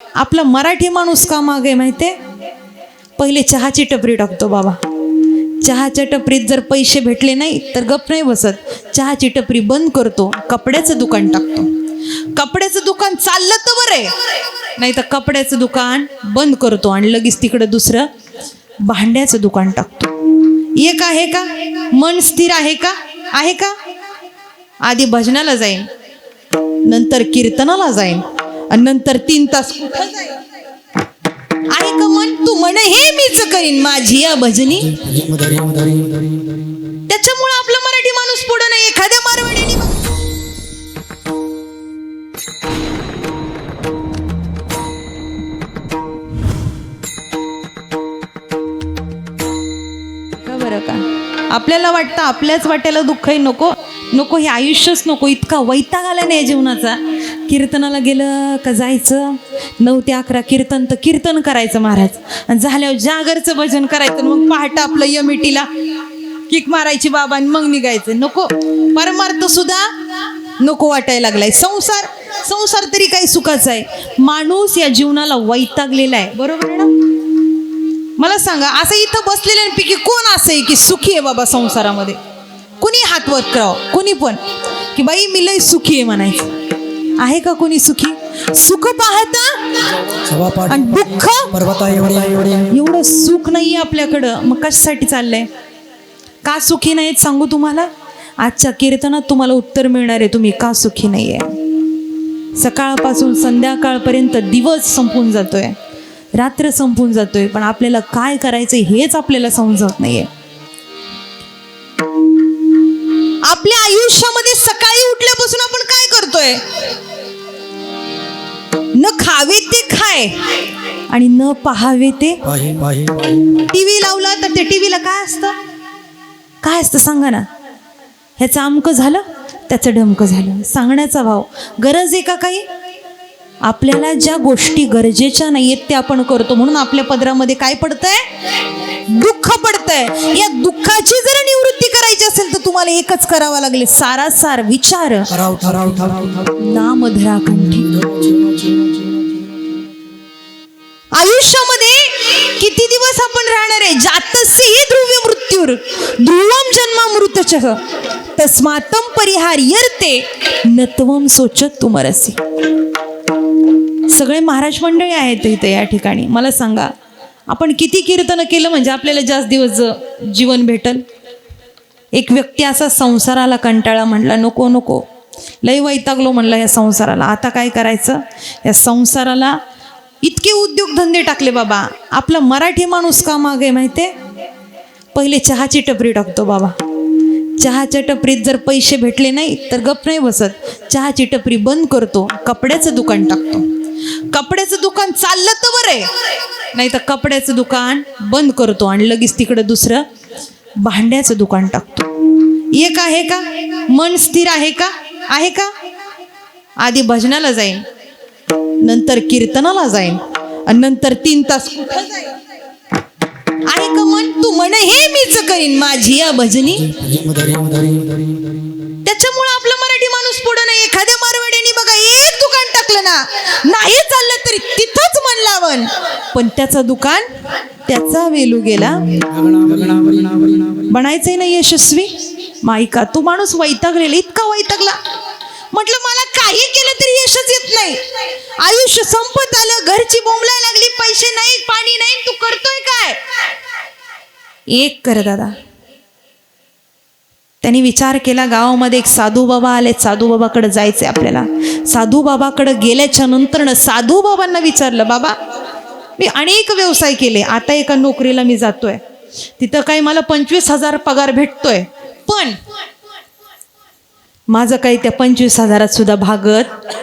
आपला मराठी माणूस का मागे माहिती पहिले चहाची टपरी टाकतो बाबा. चहाच्या टपरीत जर पैसे भेटले नाही तर गप नाही बसत. चहाची टपरी बंद करतो कपड्याचं दुकान टाकतो. कपड्याचं दुकान चाललं तर बरं आहे. नाही तर कपड्याचं दुकान बंद करतो आणि लगेच तिकडं दुसरं भांड्याचं दुकान टाकतो. एक आहे का? मन स्थिर आहे का? आहे का? आधी भजनाला जाईन. नंतर कीर्तनाला जाईन. आणि नंतर तीन तास कुठं आहे का मन? तू म्हण हे मीच करीन माझी या भजनी. त्याच्यामुळे आपला मराठी माणूस पुढं नाही. एखाद्या मारवाडीने बरं का? आपल्याला वाटतं आपल्याच वाट्याला दुःखही नको. नको हे आयुष्यच नको. इतका वैताग आला नाही जीवनाचा. कीर्तनाला गेलं का जायचं? नऊ ते अकरा कीर्तन तर कीर्तन करायचं महाराज. आणि झाल्यावर जागरचं भजन करायचं मग पहाटं आपलं यमिटीला किक मारायची बाबा आणि मग निघायचं. नको. परमार्थ सुद्धा नको वाटायला लागलाय. संसार संसार तरी काही सुखाचा आहे. माणूस या जीवनाला वैतागलेला आहे. बरोबर आहे ना? मला सांगा असं इथं बसलेल्यांपैकी कोण असं आहे की सुखी आहे बाबा संसारामध्ये? कुणी हातवत करावं? कुणी पण? की बाई मी लय सुखी आहे म्हणायचं. आहे का कोणी सुखी? सुख पाहता आणि दुःख? पर्वता एवढे एवढे सुख नाहीये आपल्याकडं. मग कशासाठी चाललंय? का सुखी नाहीत सांगू तुम्हाला? आजच्या कीर्तनात तुम्हाला उत्तर मिळणार आहे तुम्ही का सुखी नाहीये? सकाळपासून संध्याकाळपर्यंत दिवस संपून जातोय. रात्र संपून जातोय पण आपल्याला काय करायचं हेच आपल्याला समजत नाहीये. आपल्या आयुष्यामध्ये सकाळी उठल्यापासून आपण काय करतोय? न खावे ते खाय. आणि न पाहावे ते टीव्ही लावला तर त्या टीव्हीला काय असतं? काय असतं सांगा ना. ह्याचं अमकं झालं त्याचं डमकं झालं. सांगण्याचा भाव. गरज आहे का काही? आपल्याला ज्या गोष्टी गरजेच्या नाहीयेत त्या आपण करतो. म्हणून आपल्या पदरामध्ये काय पडतंय? दुःख पडतंय. या दुःखाची जर निवृत्ती करायची असेल तर तुम्हाला एकच करावं लागेल. सारासार विचार. नामधरा कंठी आयुष्यामध्ये किती दिवस आपण राहणार आहे? जातस्य ही ध्रुव मृत्यूर. ध्रुवम जन्मामृतच. तस्मातम परिहार्यर्ते. नत्वम सोचत तुमरसी. सगळे महाराज मंडळी आहेत इथे या ठिकाणी. मला सांगा आपण किती कीर्तन केलं म्हणजे आपल्याला जास्त दिवस जीवन भेटल? एक व्यक्ती असा संसाराला कंटाळा म्हणला नको नको. लय वैतागलो म्हणलं या संसाराला. आता काय करायचं? या संसाराला इतके उद्योगधंदे टाकले बाबा. आपला मराठी माणूस का मागे माहिती पहिले चहाची टपरी टाकतो बाबा. चहाच्या टपरीत जर पैसे भेटले नाही तर गप नाही बसत. चहाची टपरी बंद करतो कपड्याचं दुकान टाकतो. कपड्याचं दुकान चाललं तर बरं आहे नाही तर कपड्याचं दुकान बंद करतो आणि लगेच तिकडं दुसरं भांड्याचं दुकान टाकतो एक आहे का मन स्थिर आहे का आहे का आधी भजनाला जाईन नंतर कीर्तनाला जाईन आणि नंतर तीन तास कुठं जाईन आहे का मन तू म्हण हे मीच करीन माझी या भजनी मराठी पुढं नाही एखाद्या मारवाड्याने बघा एक दुकान टाकलं ना नाही चाललं तरी तिथंच मन लावण पण त्याचं दुकान त्याचा वेलू गेला. बनायचंय ना यशस्वी? माईका तू माणूस वैतागलेला इतका वैतागला. म्हटलं मला काही केलं तरी यशच येत नाही. आयुष्य संपत आलं घरची बोंबलाय लागली पैसे नाही पाणी नाही तू करतोय काय? एक कर दादा. त्यांनी विचार केला गावामध्ये एक साधू बाबा आले. साधू बाबाकडे जायचे आपल्याला. साधू बाबाकडे गेल्याच्यानंतर साधू बाबांना विचारलं बाबा मी अनेक व्यवसाय केले. आता एका नोकरीला मी जातोय. तिथं काही मला पंचवीस हजार पगार भेटतोय. पण माझं काही त्या पंचवीस हजारात सुद्धा भागत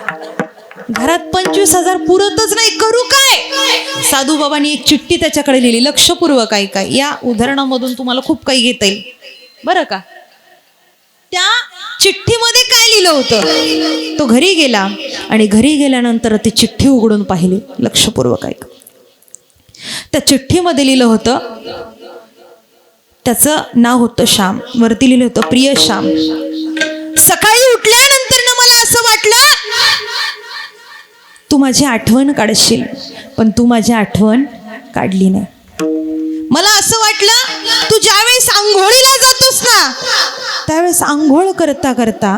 घरात पंचवीस हजार पुरतच नाही. करू काय? साधू बाबांनी एक चिठ्ठी त्याच्याकडे लिहिली लक्षपूर्वक काय काय या उदाहरणामधून तुम्हाला खूप काही घेता येईल. बरं का? त्या चिठ्ठीमध्ये काय लिहिलं होतं? तो घरी गेला आणि घरी गेल्यानंतर ती चिठ्ठी उघडून पाहिली. लक्षपूर्वक ऐक. त्या चिठ्ठीमध्ये लिहिलं होतं त्याचं नाव होतं श्याम. वरती लिहिलं होतं प्रिय श्याम. सकाळी उठल्यानंतर ना मला असं वाटलं तू माझी आठवण काढशील पण तू माझी आठवण काढली नाही. मला असं वाटलं तू ज्यावेळेस आंघोळीला जातोस ना त्यावेळेस आंघोळ करता करता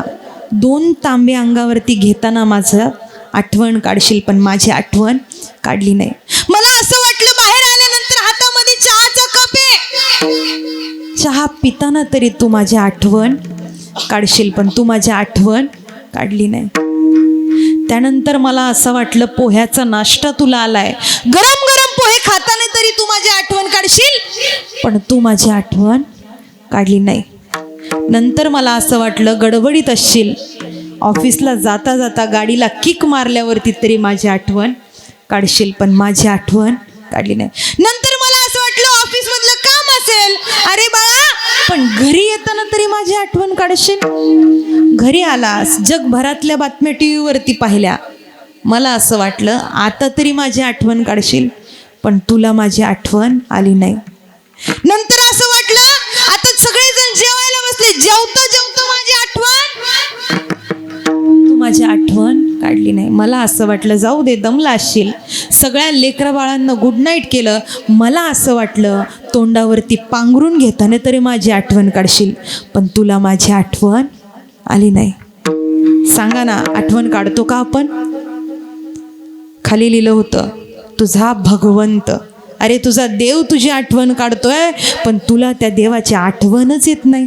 दोन तांबे अंगावरती घेताना माझं आठवण काढशील पण माझी आठवण काढली नाही. मला असं वाटलं बाहेर आल्यानंतर हातामध्ये चहाचा कप आहे. चहा पिताना तरी तू माझी आठवण काढशील पण तू माझी आठवण काढली नाही. त्यानंतर मला असं वाटलं पोह्याचा नाश्ता तुला आलाय. गरम गरम पोहे खाताना तरी तू माझी आठवण काढशील पण तू माझी आठवण काढली नाही. नंतर मला असं वाटलं गडबडीत असशील. ऑफिसला जाता जाता गाडीला किक मारल्यावरती तरी माझी आठवण काढशील पण माझी आठवण काढली नाही. नंतर मला असं वाटलं ऑफिसमधलं काम असेल. अरे बाळा पण घरी येताना तरी माझी आठवण काढशील. घरी आलास जगभरातल्या बातम्या टी व्हीवरती पाहिल्या. मला असं वाटलं आता तरी माझी आठवण काढशील पण तुला माझी आठवण आली नाही. नंतर असं वाटलं आता सगळेजण जेवायला बसले जेवता जेवता माझी आठवण. तू माझी आठवण काढली नाही. मला असं वाटलं जाऊ दे दमला असशील. सगळ्या लेकरा बाळांना गुड नाईट केलं. मला असं वाटलं तोंडावरती पांघरून घेताना तरी माझी आठवण काढशील. पण तुला माझी आठवण आली नाही. सांगा ना आठवण काढतो का आपण? खाली लिहिलं होतं तुझा भगवंत. अरे तुझा देव तुझी आठवण काढतोय पण तुला त्या देवाची आठवणच येत नाही.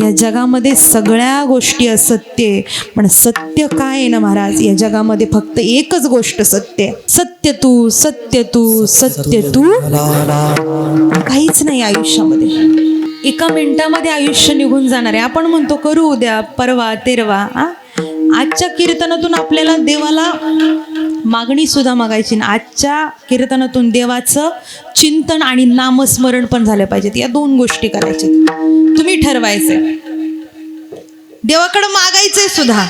या जगामध्ये सगळ्या गोष्टी असत्य आहे. पण सत्य काय आहे ना महाराज? या जगामध्ये फक्त एकच गोष्ट सत्य आहे. सत्य तू सत्य तू सत्य तू. काहीच नाही आयुष्यामध्ये. एका मिनिटामध्ये आयुष्य निघून जाणार आहे. आपण म्हणतो करू उद्या परवा तेरवा आ? आजच्या कीर्तनातून आपल्याला देवाला मागणी सुद्धा मागायची आजच्या कीर्तनातून देवाचं चिंतन आणि नामस्मरण पण झालं पाहिजेत. या दोन गोष्टी करायच्या तुम्ही ठरवायचे देवाकडं मागायचंय सुद्धा.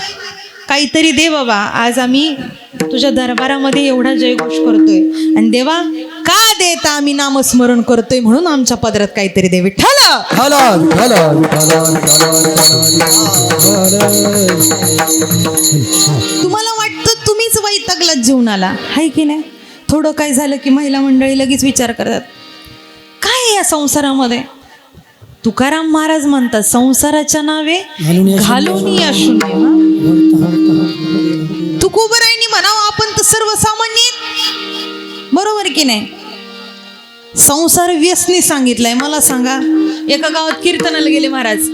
काहीतरी दे बाबा. आज आम्ही तुझ्या दरबारामध्ये एवढा जयघोष करतोय. आणि देवा का देता आम्ही नामस्मरण करतोय म्हणून आमच्या पदरात काहीतरी दे विठ्ठल तुम्हाला वाटतं तुम्हीच वैतागलात जीवनाला? हाय की नाही? थोडं काय झालं की महिला मंडळी लगेच विचार करतात. काय आहे या संसारामध्ये? तुकाराम महाराज म्हणतात संसाराच्या नावे घालून तुकोबरायनी म्हणावं आपण तर सर्वसामान्य. बरोबर की नाही? संसार व्यसनी सांगितलंय. मला सांगा एका गावात कीर्तनाला गेले महाराज.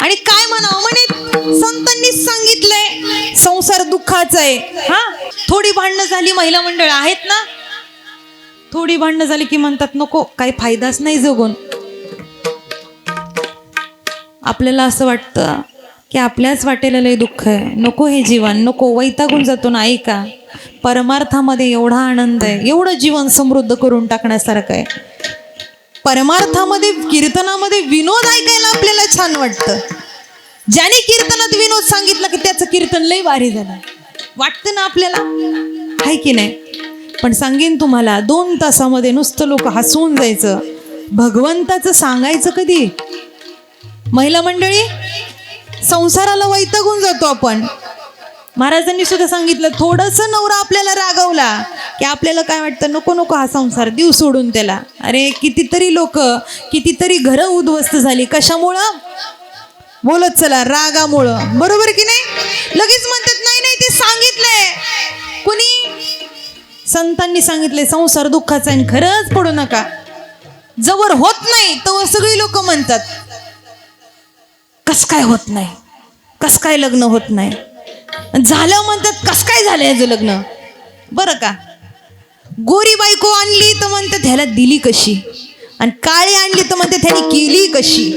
आणि काय म्हणावं म्हणे? संतांनीच सांगितलंय संसार दुःखाचा आहे. हा? थोडी भांडणं झाली महिला मंडळ आहेत ना? थोडी भांडणं झाली की म्हणतात नको काही फायदाच नाही जगून. आपल्याला असं वाटतं की आपल्याच वाटेला लय दुःख आहे. नको हे जीवन नको वैतागून जातो ना ऐका. परमार्थामध्ये एवढा आनंद आहे. एवढं जीवन समृद्ध करून टाकण्यासारखं आहे. परमार्थामध्ये कीर्तनामध्ये विनोद ऐकायला आपल्याला छान वाटतं. ज्याने कीर्तनात विनोद सांगितलं की त्याचं कीर्तन लय भारी झालं. वाटतं ना आपल्याला? आहे की नाही? पण सांगेन तुम्हाला दोन तासामध्ये नुसतं लोक हसवून जायचं. भगवंताचं सांगायचं कधी? महिला मंडळी संसाराला वैतागून जातो आपण. महाराजांनी सुद्धा सांगितलं थोडंसं नवरा आपल्याला रागवला की आपल्याला काय वाटतं नको नको हा संसार देऊ सोडून त्याला. अरे कितीतरी लोक कितीतरी घरं उद्ध्वस्त झाली. कशामुळं? बोलत चला रागामुळं. बरोबर की नाही? लगेच म्हणतात नाही नाही ते सांगितलंय. कुणी? संतांनी सांगितले संसार दुःखाचा आहे आणि खरंच पडू नका. जवळ होत नाही तर सगळी लोक म्हणतात. कस काय होत नाही? कस काय लग्न होत नाही? झालं म्हणतात कस काय झालं याचं लग्न? बरं का? गोरी बायको आणली तर म्हणतात ह्याला दिली कशी? आणि काळी आणली तर म्हणतात ह्याने केली कशी?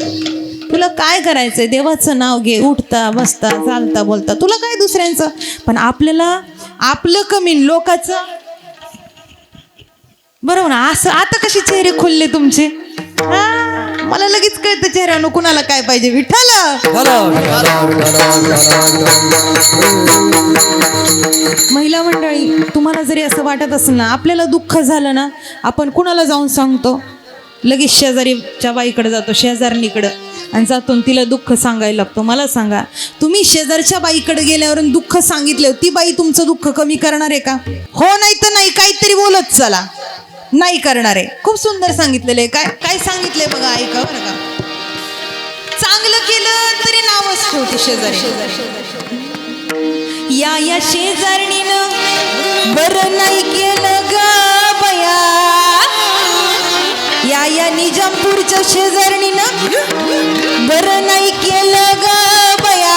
तुला काय करायचंय? देवाचं नाव घे उठता बसता चालता बोलता. तुला काय दुसऱ्यांचं? पण आपल्याला आपलं कमी लोकाचं. बरोबर ना असं आता कसे चेहरे खुलले तुमचे? हा, मला लगेच कळतं चेहऱ्यानं कुणाला काय पाहिजे. विठ्ठल! महिला मंडळी तुम्हाला जरी असं वाटत असेल ना आपल्याला दुःख झालं ना आपण कुणाला जाऊन सांगतो? लगेच शेजारीच्या बाईकडे जातो शेजारणीकडं. आणि जातून तिला दुःख सांगायला लागतो. मला सांगा तुम्ही शेजारच्या बाईकडे गेल्यावर दुःख सांगितले ती बाई तुमचं दुःख कमी करणार आहे का? हो नाही तर नाही काहीतरी बोलत चला. नाही करणार. आहे खूप सुंदर सांगितलेलं आहे. काय काय सांगितलंय बघा ऐका बरं का. चांगलं केलं तरी नावच ठेवते हो शेजारी. या या शेजारणीनं बरं नाही केलं ग बया. या या निजामपूरच्या शेजारणीनं बरं नाही केलं ग बया.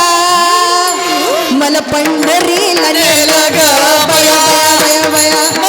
मला पंढरीला नेलं ग बया. बया बया.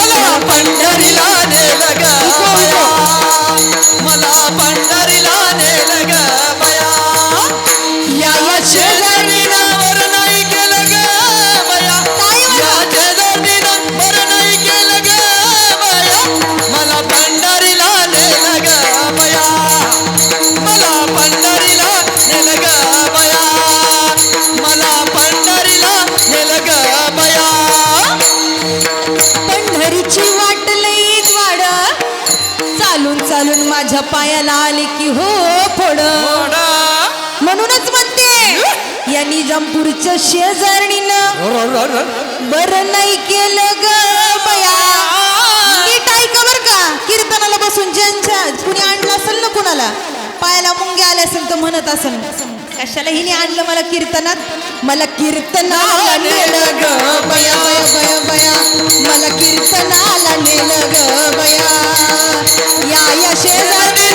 चालून माझ्या पायाला आले की हो फोड. म्हणूनच म्हणते या निजामपूरच्या शेजारणीनं बरं नाही केलं ग बया. नीट ऐका बर का. कीर्तनाला बसून ज्यांच्या कुणी आणलं असेल ना कुणाला? पायाला मुंगे आले असेल तर म्हणत असेल. कशाला हिने आणलं मला कीर्तनात? मला कीर्तनाला नेलं ग बया. बया बया मला कीर्तनाला नेलं ग बया. या या शेजारी